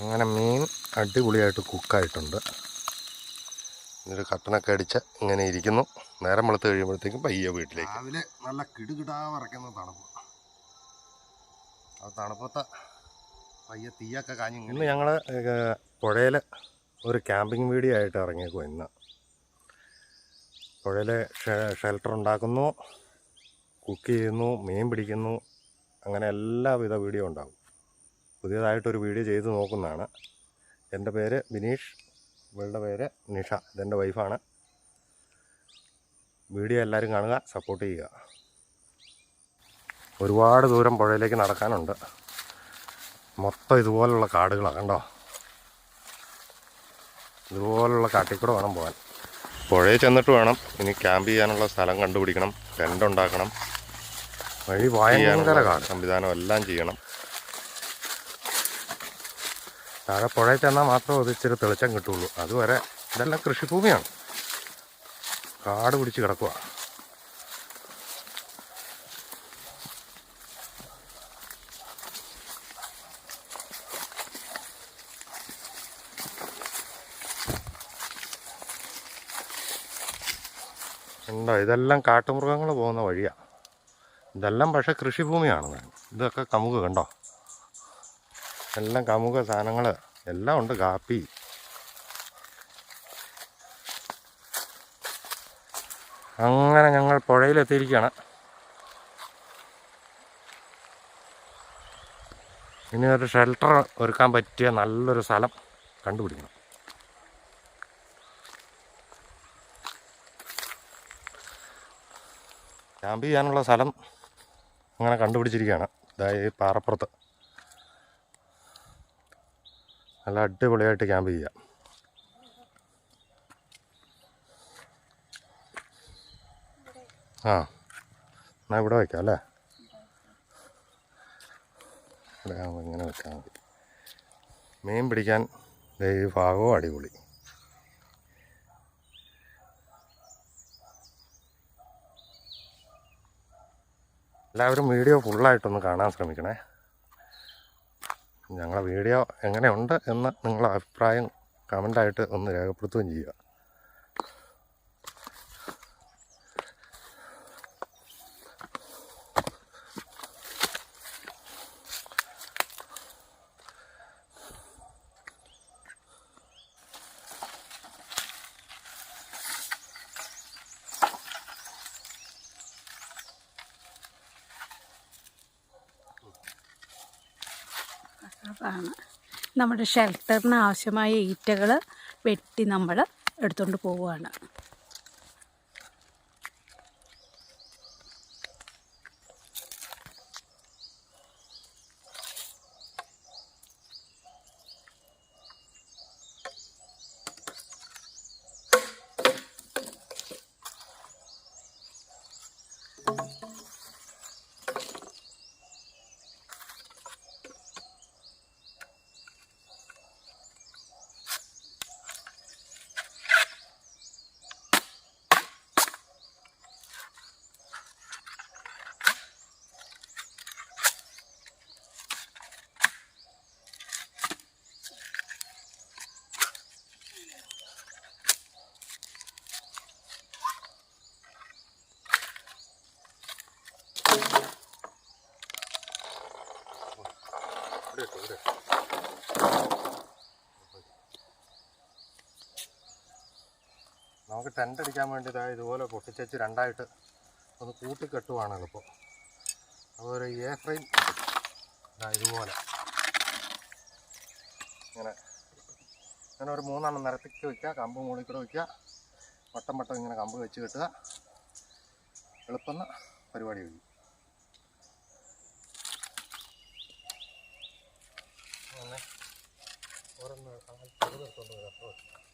അങ്ങനെ മീൻ അടിപൊളിയായിട്ട് കുക്കായിട്ടുണ്ട്. എന്നിട്ട് കട്ടനൊക്കെ അടിച്ച് ഇങ്ങനെ ഇരിക്കുന്നു. നേരം വെളുത്ത് കഴിയുമ്പോഴത്തേക്കും പയ്യെ വീട്ടിലേക്ക്. രാവിലെ നല്ല കിടുകിടാ വറക്കുന്ന തണുപ്പ്. ആ തണുപ്പത്തെ പയ്യെ തീയൊക്കെ കാഞ്ഞു ഇന്ന് ഞങ്ങൾ പുഴയിൽ ഒരു ക്യാമ്പിംഗ് വീഡിയോ ആയിട്ട് ഇറങ്ങിയേക്കും ഇന്ന്. പുഴയിൽ ഷെൽട്ടർ ഉണ്ടാക്കുന്നു കുക്ക് ചെയ്യുന്നു മീൻ പിടിക്കുന്നു അങ്ങനെ എല്ലാവിധ വീഡിയോ ഉണ്ടാകും പുതിയതായിട്ടൊരു വീഡിയോ ചെയ്ത് നോക്കുന്നതാണ്. എന്റെ പേര് ബിനീഷ് ഇവളുടെ പേര് നിഷ ഇതെന്റെ വൈഫാണ്. വീഡിയോ എല്ലാവരും കാണുക സപ്പോർട്ട് ചെയ്യുക. ഒരുപാട് ദൂരം പുഴയിലേക്ക് നടക്കാനുണ്ട്. മൊത്തം ഇതുപോലുള്ള കാടുകളാണ് കണ്ടോ? ഇതുപോലുള്ള കാട്ടിക്കൂടെ വേണം പോകാൻ. പുഴയിൽ ചെന്നിട്ട് വേണം ഇനി ക്യാമ്പ് ചെയ്യാനുള്ള സ്ഥലം കണ്ടുപിടിക്കണം ടെന്റ് ഉണ്ടാക്കണം. വഴി കാട്. സംവിധാനം എല്ലാം ചെയ്യണം. താഴെ പുഴയിൽ ചെന്നാൽ മാത്രമേ അത് ഇച്ചിരി തെളിച്ചം കിട്ടുള്ളൂ. അതുവരെ ഇതെല്ലാം കൃഷിഭൂമിയാണ്. കാട് പിടിച്ച് കിടക്കുക ഉണ്ടോ? ഇതെല്ലാം കാട്ടുമൃഗങ്ങൾ പോകുന്ന വഴിയാണ് ഇതെല്ലാം പക്ഷേ കൃഷിഭൂമിയാണ്. ഇതൊക്കെ കമുക് കണ്ടോ? എല്ലാം കമുക സാധനങ്ങൾ എല്ലാം ഉണ്ട് കാപ്പി. അങ്ങനെ ഞങ്ങൾ പുഴയിലെത്തിയിരിക്കുകയാണ് ഇനി ഒരു ഷെൽട്ടർ ഒരുക്കാൻ പറ്റിയ നല്ലൊരു സ്ഥലം കണ്ടുപിടിക്കണം. ക്യാമ്പ് ചെയ്യാനുള്ള സ്ഥലം അങ്ങനെ കണ്ടുപിടിച്ചിരിക്കുകയാണ് ഇതായി പാറപ്പുറത്ത്. നല്ല അടിപൊളിയായിട്ട് ക്യാമ്പ് ചെയ്യാം. ആ എന്നാൽ ഇവിടെ വയ്ക്കാം അല്ലേ? ഇവിടെ ഇങ്ങനെ വെച്ചാൽ മതി. മീൻ പിടിക്കാൻ ഈ ഭാഗവും അടിപൊളി. എല്ലാവരും വീഡിയോ ഫുള്ളായിട്ടൊന്ന് കാണാൻ ശ്രമിക്കണേ. ഞങ്ങളെ വീഡിയോ എങ്ങനെയുണ്ട് എന്ന് നിങ്ങളുടെ അഭിപ്രായം കമന്റായിട്ട് ഒന്ന് രേഖപ്പെടുത്തുകയും ചെയ്യുക. നമ്മുടെ ഷെൽട്ടറിന് ആവശ്യമായ ഈറ്റകൾ വെട്ടി നമ്മൾ എടുത്തുകൊണ്ട് പോവുകയാണ് നമുക്ക് ടെന്റ് അടിക്കാൻ വേണ്ടി ഇതാ ഇതുപോലെ പൊട്ടിച്ചേച്ച് രണ്ടായിട്ട് ഒന്ന് കൂട്ടി കെട്ടുവാണ് എളുപ്പം അതുപോലെ എ ഫ്രെയിം ഇതാ ഇതുപോലെ. ഇങ്ങനെ ഇങ്ങനെ ഒരു മൂന്നെണ്ണം നിരത്തിക്ക് വയ്ക്കുക കമ്പ് മുകളിൽ വയ്ക്കുക. വട്ടം വട്ടം ഇങ്ങനെ കമ്പ് വെച്ച് കെട്ടുക. എളുപ്പം പരിപാടി കഴിയും. ഓരോന്ന് ചെറുതെടുത്തോണ്ട് വരാം.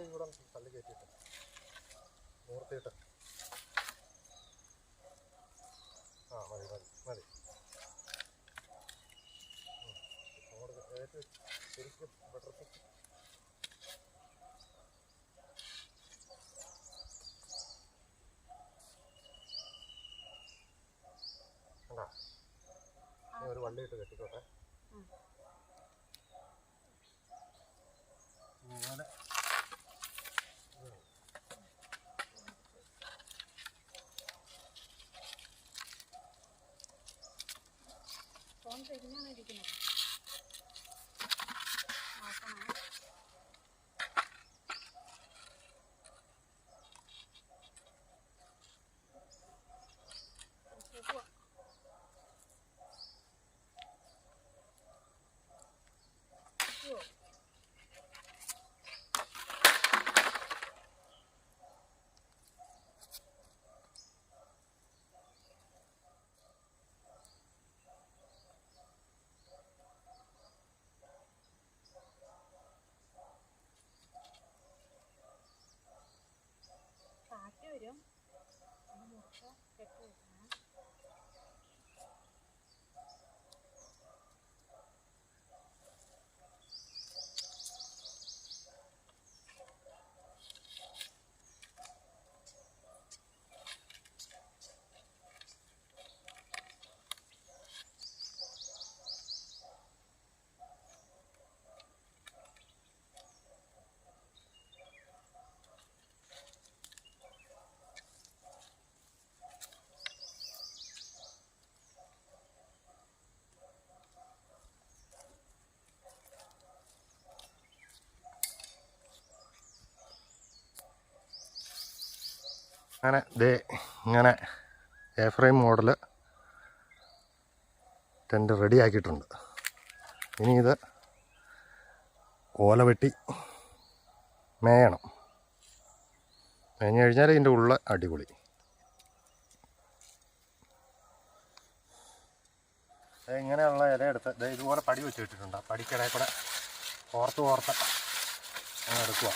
എല്ലാവരെയും കൂടെ തള്ളി കയറ്റിയിട്ട് മൂർത്തിയിട്ട്. ആ മതി മതി മതി. ശരിക്കും ബട്ടർഫിഷ് കണ്ടാ? ഒരു വള്ളിയിട്ട് കെട്ടിക്കോട്ടെ. ഇങ്ങനെ അങ്ങനെ ദേ ഇങ്ങനെ A frame model tent ready ആക്കിയിട്ടുണ്ട്. ഇനി ഇത് ഓല വെട്ടി മേയണം. മേഞ്ഞ് കഴിഞ്ഞാൽ ഇതിന്റെ ഉള്ള അടിപൊളി. ഇങ്ങനെയുള്ള ഇല എടുത്ത് ഇതുപോലെ പടി വെച്ച് ഇട്ടിട്ടുണ്ട് ആ പടിക്കിടയിൽ കൂടെ ഓർത്ത് ഓർത്ത് എടുക്കുക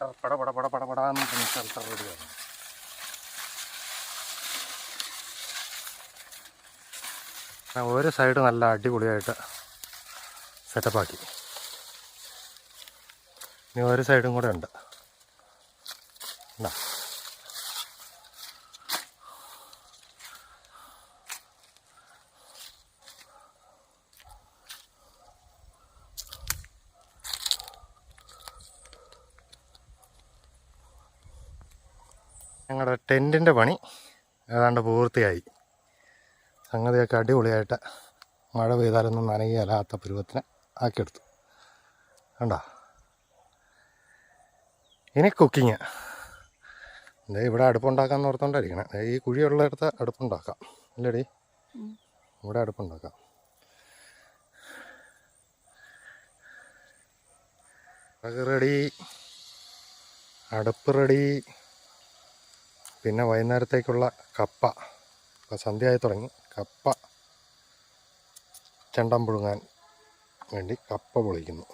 ഷെൽട്ടർ പട പട പട പട പടാന്ന് പറഞ്ഞ് ഷെൽട്ടർ റെഡിയാണ് ഒരു സൈഡ് നല്ല അടിപൊളിയായിട്ട് സെറ്റപ്പാക്കി. ഇനി ഒരു സൈഡും കൂടെ ഉണ്ട്. ഇതാ. ഞങ്ങളുടെ ടെന്റിന്റെ പണി ഏതാണ്ട് പൂർത്തിയായി. സംഗതിയൊക്കെ അടിപൊളിയായിട്ട് മഴ പെയ്താലൊന്നും നനയുകയല്ലാത്ത പരുവത്തിന് ആക്കിയെടുത്തു. കണ്ടോ? ഇനി കുക്കിങ്. ദേ ഇവിടെ അടുപ്പുണ്ടാക്കാൻ ഓർത്തോണ്ടായിരിക്കണം. ഈ കുഴിയുള്ളിടത്ത് അടുപ്പുണ്ടാക്കാം. അല്ലേടി ഇവിടെ അടുപ്പുണ്ടാക്കാം. റെഡി. അടുപ്പ് റെഡി. പിന്നെ വൈകുന്നേരത്തേക്കുള്ള കപ്പ. ഇപ്പോൾ സന്ധ്യയായി തുടങ്ങി. കപ്പ ചെണ്ടം പുഴുങ്ങാൻ വേണ്ടി കപ്പ പൊളിക്കുന്നു.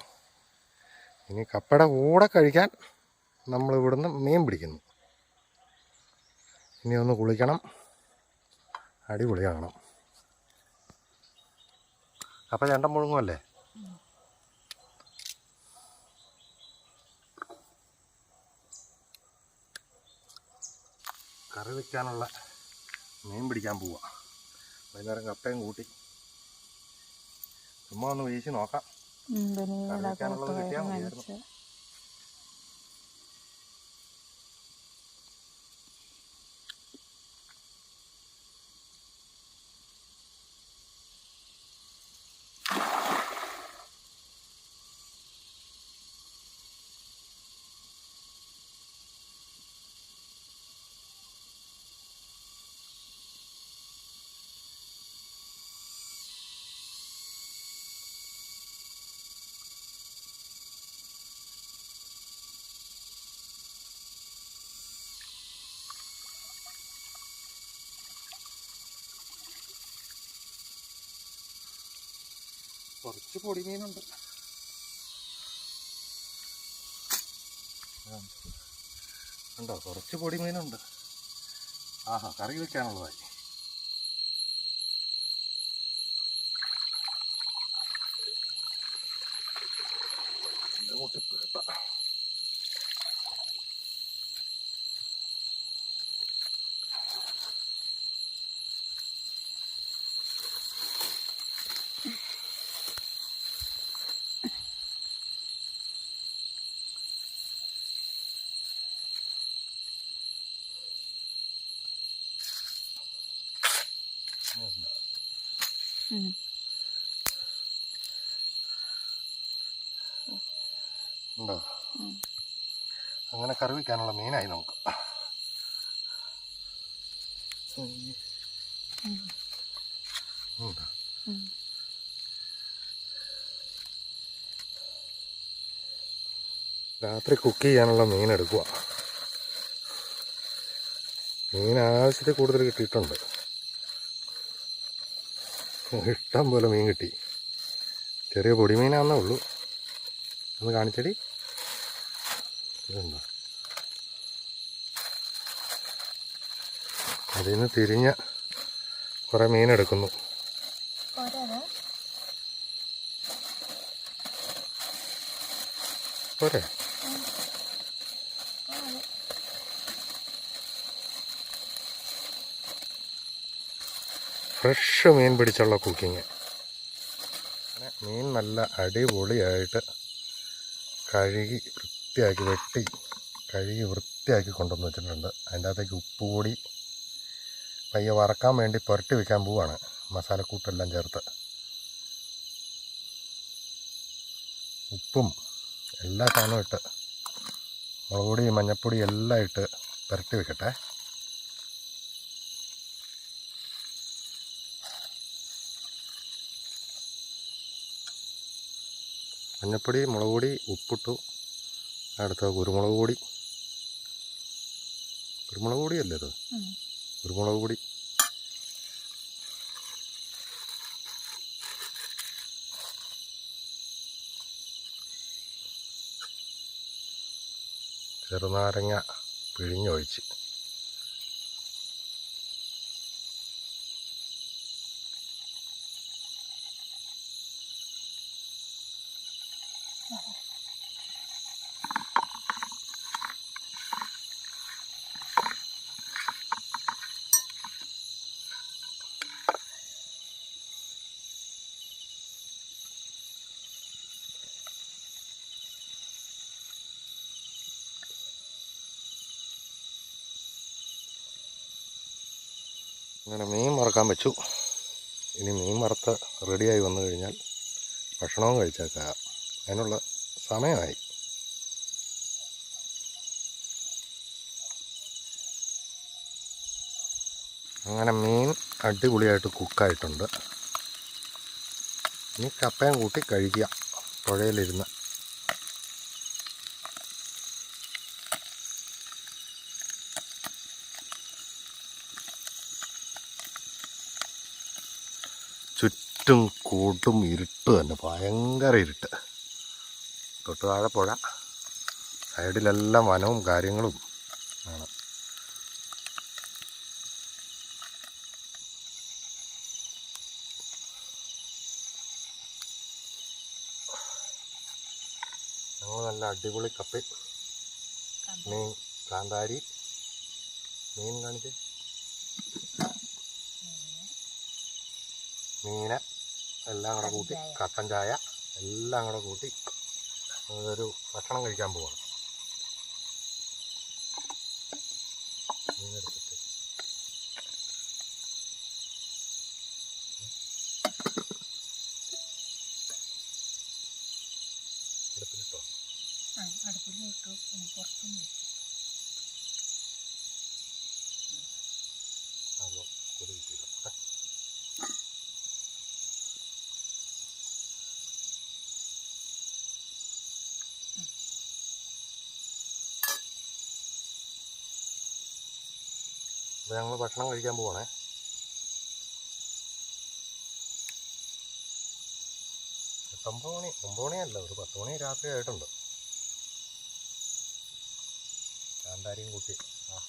ഇനി കപ്പയുടെ കൂടെ കഴിക്കാൻ നമ്മൾ ഇവിടുന്ന് മീൻ പിടിക്കുന്നു. ഇനി ഒന്ന് കുളിക്കണം. അടിപൊളിയാകണം. അപ്പം ചെണ്ടം പുഴുങ്ങുമല്ലേ കറി വയ്ക്കാനുള്ള മീൻ പിടിക്കാൻ പോവാം. വൈകുന്നേരം കപ്പയും കൂട്ടി. ചുമ്മാ ഒന്ന് വീശി നോക്കാം. കറി വെക്കാനുള്ളത് കിട്ടിയാൽ മതിയായിരുന്നു. കുറച്ച് പൊടിമീനുണ്ട്. മീനുണ്ട് ഉണ്ടോ? കുറച്ച് പൊടിമീനുണ്ട്. ആഹാ കറി വെക്കാനുള്ളതായി അങ്ങനെ കറി വയ്ക്കാനുള്ള മീനായി നമുക്ക്? രാത്രി കുക്ക് ചെയ്യാനുള്ള മീൻ എടുക്കുക മീൻ ആവശ്യത്തിൽ കൂടുതൽ കിട്ടിയിട്ടുണ്ട്. ഇഷ്ടം പോലെ മീൻ കിട്ടി. ചെറിയ പൊടിമീനാന്നേ ഉള്ളൂ. ഒന്ന് കാണിച്ചടി. ഇതുണ്ടോ അതിൽ നിന്ന് തിരിഞ്ഞ കുറേ മീനെടുക്കുന്നു പോരെ ഫ്രഷ് മീൻ പിടിച്ചുള്ള കുക്കിങ്. മീൻ നല്ല അടിപൊളിയായിട്ട് കഴുകി വൃത്തിയാക്കി വെട്ടി കഴുകി വൃത്തിയാക്കി കൊണ്ടുവന്ന് വെച്ചിട്ടുണ്ട്. അതിന്റെ അകത്തേക്ക് ഉപ്പ് കൂടി പയ്യെ വറക്കാൻ വേണ്ടി പുരട്ടി വെക്കാൻ പോവാണ് മസാലക്കൂട്ടെല്ലാം ചേർത്ത്. ഉപ്പും എല്ലാ സാധനവും ഇട്ട് മുളക് പൊടി എല്ലാം ഇട്ട് പുരട്ടി വെക്കട്ടെ. മഞ്ഞൾപ്പൊടി മുളക് പൊടി ഉപ്പിട്ടു. അടുത്ത കുരുമുളക് പൊടി. കുരുമുളക് പൊടിയല്ലേ അല്ലേ അത് കുരുമുളക് പൊടി. ചെറുനാരങ്ങ പിഴിഞ്ഞൊഴിച്ച്. അങ്ങനെ മീൻ മറക്കാൻ വെച്ചു. ഇനി മീൻ വറുത്ത് റെഡിയായി വന്നു കഴിഞ്ഞാൽ ഭക്ഷണവും കഴിച്ചേക്കാം. അതിനുള്ള സമയമായി. അങ്ങനെ മീൻ അടിപൊളിയായിട്ട് കുക്കായിട്ടുണ്ട്. ഇനി കപ്പയും കൂട്ടി കഴിക്കുക പുഴയിലിരുന്ന്. ചുറ്റും കൂട്ടും ഇരുട്ട് തന്നെ ഭയങ്കര ഇരുട്ട്. തൊട്ട് താഴെ പുഴ സൈഡിലെല്ലാം വനവും കാര്യങ്ങളും ആണ്. ഞങ്ങൾ നല്ല അടിപൊളി കപ്പി. മീൻ കാന്താരി. മീൻ കാണിച്ച് മീന് എല്ലാം കൂടെ കൂട്ടി കട്ടൻ ചായ എല്ലാം കൂടെ കൂട്ടി ഒരു ഭക്ഷണം കഴിക്കാൻ പോവാണ്. മീനെടുത്തിട്ട്. അടുപ്പിലിട്ടോ? അടുപ്പിലിട്ടു. പുറത്തും അതോ അപ്പോൾ ഞങ്ങൾ ഭക്ഷണം കഴിക്കാൻ പോവാണേ. എട്ടൊമ്പത് മണി ഒമ്പത് മണിയല്ല ഒരു പത്ത് മണി രാത്രി ആയിട്ടുണ്ട്. കാന്താരിയും കൂട്ടി. ആ.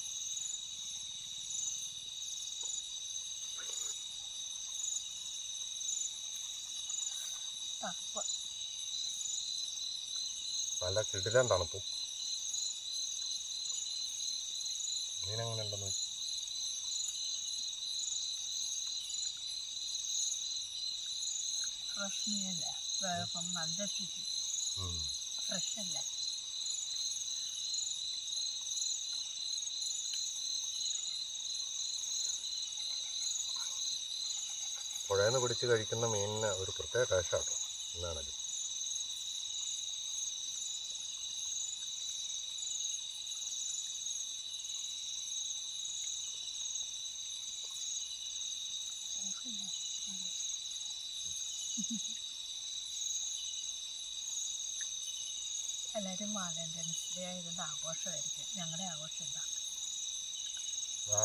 നല്ല കിടിലൻ തണുപ്പും. മീനെങ്ങനെ ഉണ്ടെന്ന് ഫ്രഷ് നല്ല രുചി ഉം. ഫ്രഷ് അല്ല പുഴയിൽ നിന്ന് പിടിച്ച് കഴിക്കുന്ന മീനിന് ഒരു പ്രത്യേക ടേസ്റ്റാണ് എന്നാണത് എല്ലാവരും വാലന്റൈൻസ് ഡേ ആയതുകൊണ്ട് ആഘോഷമായിരിക്കും ഞങ്ങളുടെ ആഘോഷം എന്താ ആ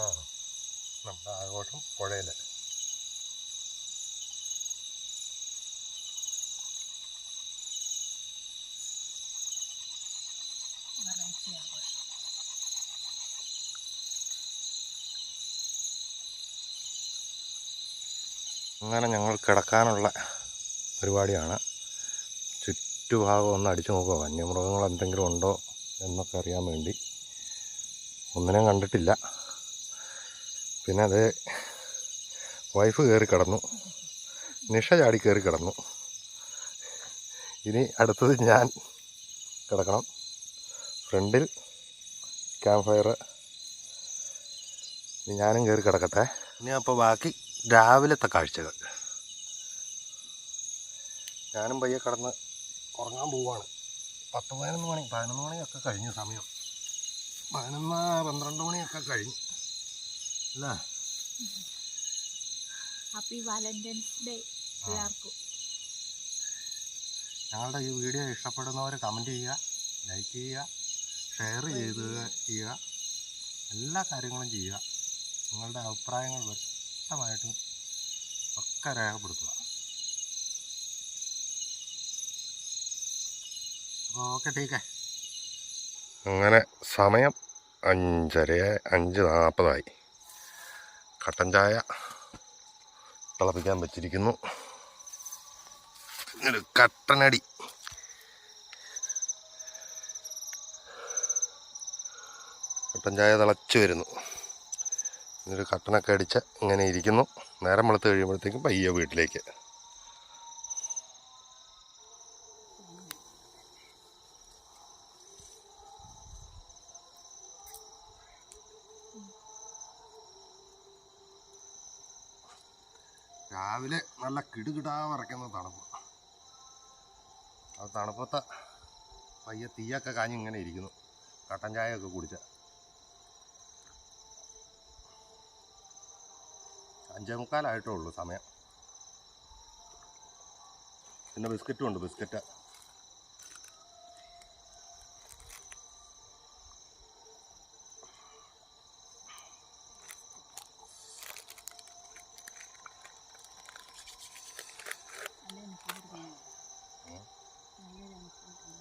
നമ്മുടെ ആഘോഷം പുഴയിൽ വെറൈറ്റി ആഘോഷം. അങ്ങനെ ഞങ്ങൾ കിടക്കാനുള്ള പരിപാടിയാണ്. ചുറ്റുഭാഗം ഒന്ന് അടിച്ചു നോക്കുക. വന്യമൃഗങ്ങൾ എന്തെങ്കിലും ഉണ്ടോ എന്നൊക്കെ അറിയാൻ വേണ്ടി. ഒന്നിനെയും കണ്ടിട്ടില്ല. പിന്നെ അത് വൈഫ് കയറി കിടന്നു. നിഷ ചാടി കയറി കിടന്നു. ഇനി അടുത്തത് ഞാൻ കിടക്കണം. ഫ്രണ്ടിൽ ക്യാമ്പ് ഫയർ. ഞാനും കയറി കിടക്കട്ടെ. ഇനി അപ്പോൾ ബാക്കി രാവിലത്തെ കാഴ്ചകൾ. ഞാനും പയ്യെ കടന്ന് ഉറങ്ങാൻ പോവാണ് പത്ത് പതിനൊന്ന് മണി പതിനൊന്ന് മണിയൊക്കെ കഴിഞ്ഞു സമയം. പതിനൊന്ന് പന്ത്രണ്ട് മണിയൊക്കെ കഴിഞ്ഞു. അല്ലേ? ഹാപ്പി വാലന്റൈൻസ് ഡേ എല്ലാവർക്കും. ഞങ്ങളുടെ ഈ വീഡിയോ ഇഷ്ടപ്പെടുന്നവർ കമന്റ് ചെയ്യുക ലൈക്ക് ചെയ്യുക ഷെയർ ചെയ്ത് ചെയ്യുക എല്ലാ കാര്യങ്ങളും ചെയ്യുക. നിങ്ങളുടെ അഭിപ്രായങ്ങൾ വ്യക്തമായിട്ടും ഒക്കെ രേഖപ്പെടുത്തുക. അങ്ങനെ സമയം അഞ്ചര അഞ്ച് നാൽപ്പതായി. കട്ടൻ ചായ തിളപ്പിക്കാൻ വെച്ചിരിക്കുന്നു. കട്ടനടി. കട്ടൻ ചായ തിളച്ചു വരുന്നു. ഇതൊരു കട്ടനൊക്കെ അടിച്ച് ഇങ്ങനെ ഇരിക്കുന്നു. നേരം വെളുത്ത് കഴിയുമ്പോഴത്തേക്കും പയ്യ വീട്ടിലേക്ക്. രാവിലെ നല്ല കിടുകിടാ വറക്കുന്ന തണുപ്പ്. ആ തണുപ്പത്തെ പയ്യെ തീയൊക്കെ കാഞ്ഞ് ഇങ്ങനെ ഇരിക്കുന്നു. കട്ടൻ ചായയൊക്കെ കുടിച്ച. അഞ്ചേ മുക്കാലായിട്ടേ ഉള്ളൂ സമയം. പിന്നെ ബിസ്ക്കറ്റും ഉണ്ട് ബിസ്ക്കറ്റ് നല്ല അനുഭവം ഉം. നല്ലൊരു അനുഭവം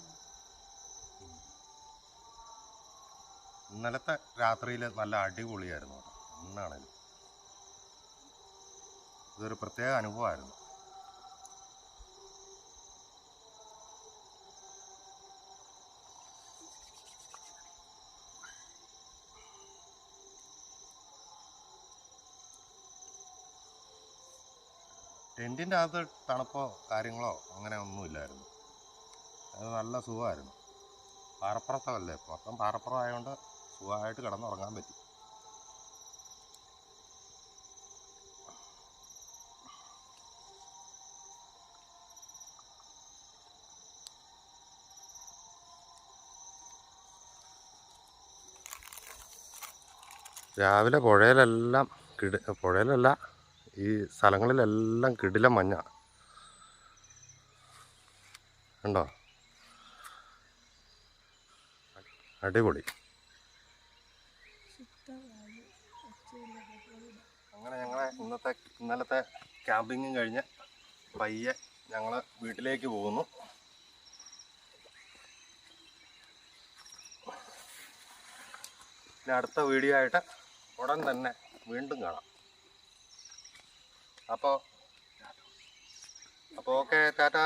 ഇന്നലത്തെ രാത്രിയിൽ നല്ല അടിപൊളിയായിരുന്നു കേട്ടോ. ഇതൊരു പ്രത്യേക അനുഭവമായിരുന്നു. ടെന്റിന്റെ അകത്ത് തണുപ്പോ കാര്യങ്ങളോ അങ്ങനെ ഒന്നുമില്ലായിരുന്നു. അത് നല്ല സുഖമായിരുന്നു. പാറപ്പുറത്തല്ലേ? മൊത്തം പാറപ്പുറം ആയതുകൊണ്ട് സുഖമായിട്ട് കിടന്നുറങ്ങാൻ പറ്റി. രാവിലെ പുഴയിലെല്ലാം കിട പുഴയിലല്ല ഈ സ്ഥലങ്ങളിലെല്ലാം കിടില മഞ്ഞ. ഉണ്ടോ അടിപൊളി. ഇന്നത്തെ ഇന്നലത്തെ ക്യാമ്പിങ്ങും കഴിഞ്ഞ് പയ്യെ ഞങ്ങൾ വീട്ടിലേക്ക് പോകുന്നു. ഇനി അടുത്ത വീഡിയോ ആയിട്ട് ഉടൻ തന്നെ വീണ്ടും കാണാം. അപ്പോൾ അപ്പോൾ ഓക്കെ ടാറ്റാ.